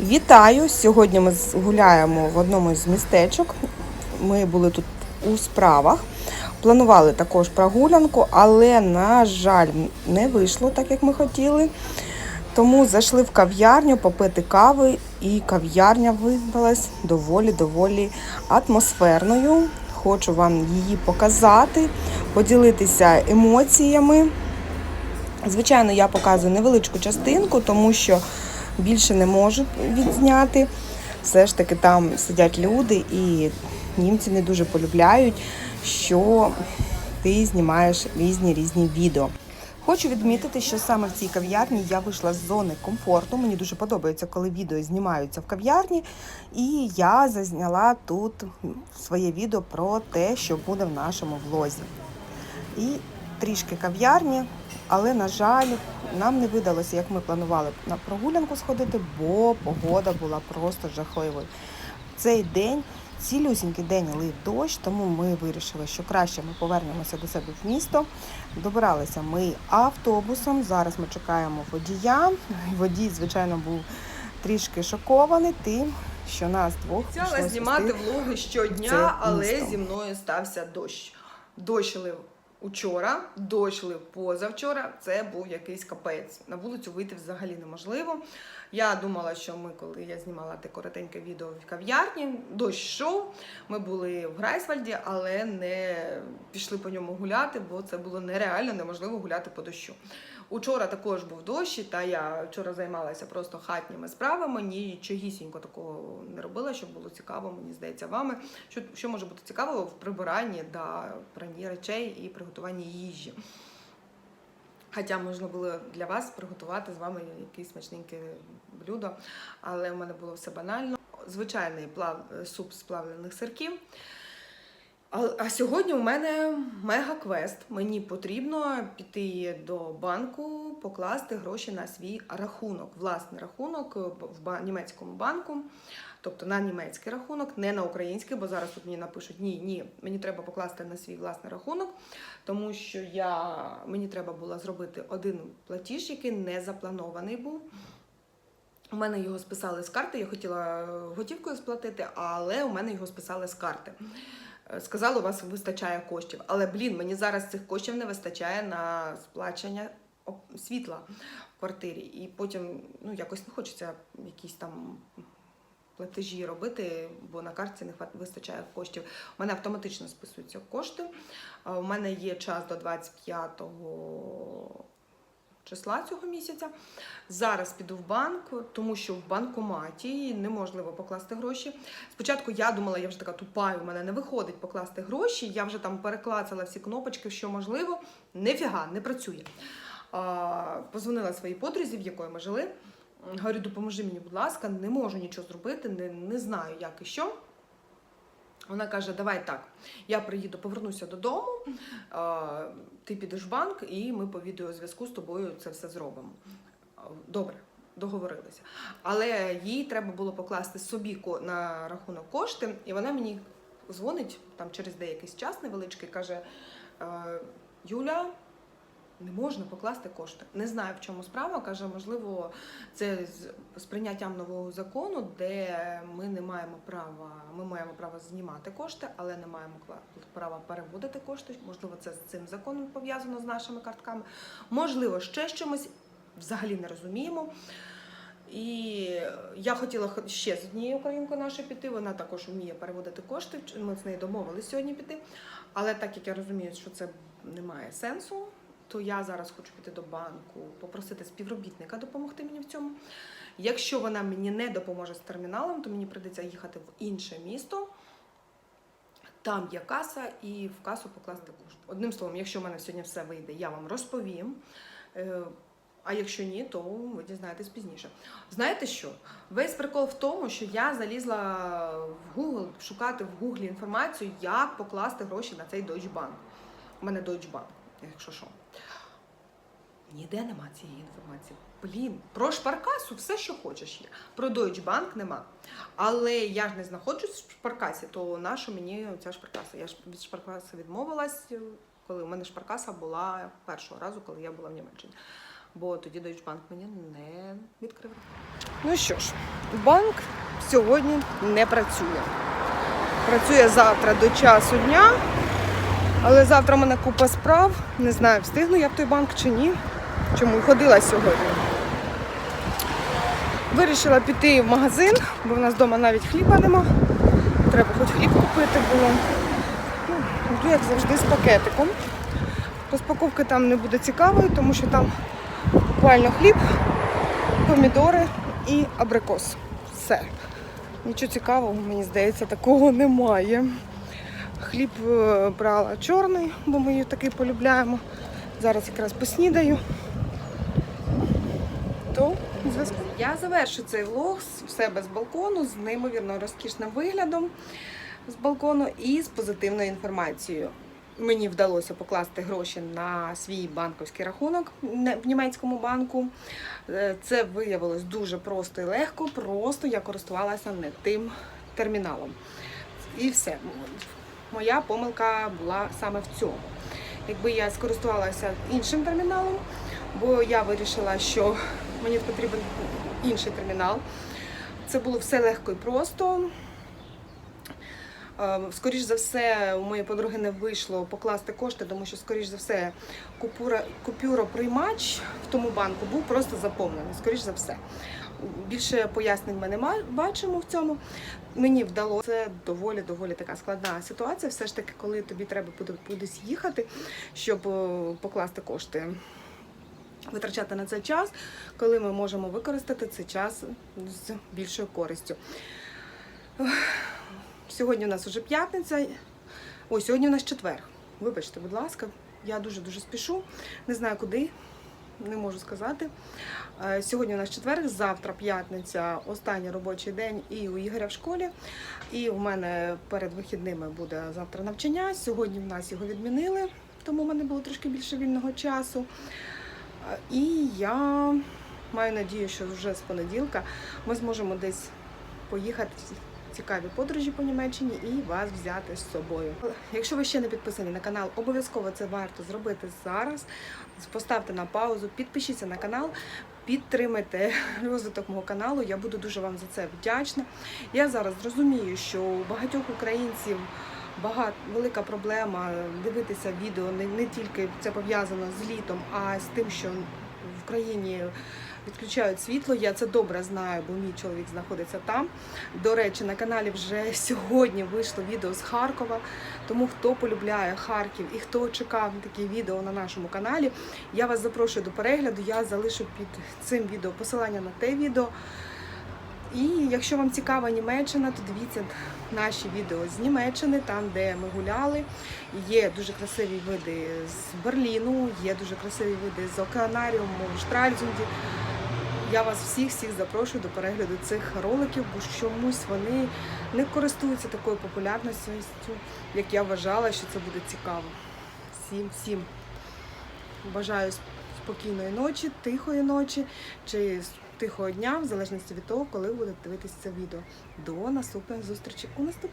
Вітаю! Сьогодні ми гуляємо в одному з містечок. Ми були тут у справах. Планували також прогулянку, але, на жаль, не вийшло так, як ми хотіли. Тому зайшли в кав'ярню попити кави, і кав'ярня виявилась доволі-доволі атмосферною. Хочу вам її показати, поділитися емоціями. Звичайно, я показую невеличку частинку, тому що більше не можу відзняти. Все ж таки там сидять люди, і німці не дуже полюбляють, що ти знімаєш різні різні відео. Хочу відмітити, що саме в цій кав'ярні я вийшла з зони комфорту. Мені дуже подобається, коли відео знімаються в кав'ярні. І я зазняла тут своє відео про те, що буде в нашому влозі. І трішки кав'ярні, але, на жаль, нам не видалося, як ми планували на прогулянку сходити, бо погода була просто жахливою. Цей день, цілюсінький день лив дощ, тому ми вирішили, що краще ми повернемося до себе в місто. Добиралися ми автобусом. Зараз ми чекаємо водія. Водій, звичайно, був трішки шокований тим, що нас двох Хотіла знімати влоги щодня, але місто. зі мною стався дощ. Дощ лив учора, дощ позавчора. Це був якийсь капець. На вулицю вийти взагалі неможливо. Я думала, що ми, коли я знімала те коротеньке відео в кав'ярні, дощ йшов. Ми були в Грайсвальді, але не пішли по ньому гуляти, бо це було нереально, неможливо гуляти по дощу. Учора також був дощ, та я вчора займалася просто хатніми справами, нічогісінько такого не робила, щоб було цікаво, мені здається, вами. Що, що може бути цікаво в прибиранні та пранні речей і приготуванні їжі. Хоча можна було для вас приготувати з вами якесь смачненьке блюдо, але в мене було все банально. Звичайний плав... суп з плавлених сирків. А, а сьогодні у мене мега-квест. Мені потрібно піти до банку, покласти гроші на свій рахунок, власний рахунок в німецькому банку, тобто на німецький рахунок, не на український, бо зараз тут мені напишуть ні, ні, мені треба покласти на свій власний рахунок, тому що я, мені треба було зробити один платіж, який не запланований був. У мене його списали з карти. Я хотіла готівкою сплатити, але у мене його списали з карти. Е, Сказали, у вас вистачає коштів. Але блін, мені зараз цих коштів не вистачає на сплачення світла в квартирі. І потім ну, якось не хочеться якісь там платежі робити, бо на картці не вистачає коштів. У мене автоматично списуються кошти. У мене є час до 25 числа цього місяця. Зараз піду в банк, тому що в банкоматі неможливо покласти гроші. Спочатку я думала, я вже така тупа, у мене не виходить покласти гроші. Я вже там переклацала всі кнопочки, що можливо. Нефіга, не працює. Позвонила своїй подрузі, в якої ми жили. Говорю, допоможи мені, будь ласка, не можу нічого зробити, не, не знаю, як і що. Вона каже: давай так, я приїду, повернуся додому, ти підеш в банк, і ми по відеозв'язку з тобою це все зробимо. Добре, договорилися. Але їй треба було покласти собі на рахунок кошти, і вона мені дзвонить там через деякий час невеличкий, каже: «Е, Юля. Не можна покласти кошти. Не знаю, в чому справа. Каже, можливо, це з, прийняттям нового закону, де ми не маємо права, ми маємо право знімати кошти, але не маємо права переводити кошти. Можливо, це з цим законом пов'язано з нашими картками. Можливо, ще чимось взагалі не розуміємо. І я хотіла хо- ще з однією українкою нашою піти. Вона також вміє переводити кошти. Ми з нею домовились сьогодні піти. Але так як я розумію, що це не має сенсу, то я зараз хочу піти до банку, попросити співробітника допомогти мені в цьому. Якщо вона мені не допоможе з терміналом, то мені прийдеться їхати в інше місто. Там є каса, і в касу покласти кошти. Одним словом, якщо в мене сьогодні все вийде, я вам розповім. Е, А якщо ні, то ви дізнаєтесь пізніше. Знаєте що? Весь прикол в тому, що я залізла в Google шукати в Google інформацію, як покласти гроші на цей Deutsche Bank. У мене Deutsche Bank, якщо що. Ніде нема цієї інформації. Блін, про шпаркасу все, що хочеш є. Про Deutsche Bank нема. Але я ж не знаходжусь в шпаркасі, то нащо мені ця шпаркаса? Я ж від шпаркаси відмовилась, коли у мене шпаркаса була першого разу, коли я була в Німеччині. Бо тоді Deutsche Bank мені не відкрив. Ну що ж, банк сьогодні не працює. Працює завтра до часу дня, але завтра в мене купа справ. Не знаю, встигну я в той банк чи ні. Чому ходила сьогодні. Вирішила піти в магазин, бо в нас вдома навіть хліба нема. Треба хоч хліб купити було. Ну, Йду, як завжди, з пакетиком. Розпаковки там не буде цікавої, тому що там буквально хліб, помідори і абрикос. Все. Нічого цікавого, мені здається, такого немає. Хліб е, брала чорний, бо ми її такий полюбляємо. Зараз якраз поснідаю. То. Я завершу цей влог в себе з балкону з неймовірно розкішним виглядом з балкону і з позитивною інформацією. Мені вдалося покласти гроші на свій банківський рахунок в німецькому банку. Е, Це виявилось дуже просто і легко. Просто я користувалася не тим терміналом. І все. Моя помилка була саме в цьому. Якби я скористувалася іншим терміналом, бо я вирішила, що мені потрібен інший термінал. Це було все легко і просто. Е, Скоріш за все, у моєї подруги не вийшло покласти кошти, тому що, скоріш за все, купюра, купюроприймач в тому банку був просто заповнений. Скоріш за все. Більше пояснень ми не бачимо в цьому. Мені вдалося це доволі доволі така складна ситуація. Все ж таки, коли тобі треба буде кудись їхати, щоб е, покласти кошти. Витрачати на це час, коли ми можемо використати цей час з більшою користю. Сьогодні у нас уже п'ятниця. Ой, сьогодні у нас четвер. Вибачте, будь ласка, я дуже-дуже спішу. Не знаю куди, не можу сказати. Е, Сьогодні у нас четвер, завтра п'ятниця, останній робочий день і у Ігоря в школі. І у мене перед вихідними буде завтра навчання. Сьогодні в нас його відмінили, тому в мене було трошки більше вільного часу. Е, І я маю надію, що вже з понеділка ми зможемо десь поїхати цікаві подорожі по Німеччині і вас взяти з собою. Якщо ви ще не підписані на канал, обов'язково це варто зробити зараз. Поставте на паузу, підпишіться на канал, підтримайте розвиток мого каналу. Я буду дуже вам за це вдячна. Я зараз зрозумію, що у багатьох українців багато велика проблема дивитися відео не, не тільки це пов'язано з літом, а з тим, що в країні відключають світло. Я це добре знаю, бо мій чоловік знаходиться там. До речі, на каналі вже сьогодні вийшло відео з Харкова. Тому хто полюбляє Харків і хто чекав такі відео на нашому каналі, я вас запрошую до перегляду. Я залишу під цим відео посилання на те відео. І якщо вам цікава Німеччина, то дивіться наші відео з Німеччини, там де ми гуляли. Є дуже красиві види з Берліну, є дуже красиві види з океанаріуму в Штральзунді. Я вас всіх всіх запрошую до перегляду цих роликів, бо чомусь вони не користуються такою популярністю, як я вважала, що це буде цікаво. Всім, всім бажаю спокійної ночі, тихої ночі чи тихого дня, в залежності від того, коли будете дивитися це відео. До наступної зустрічі у наступних.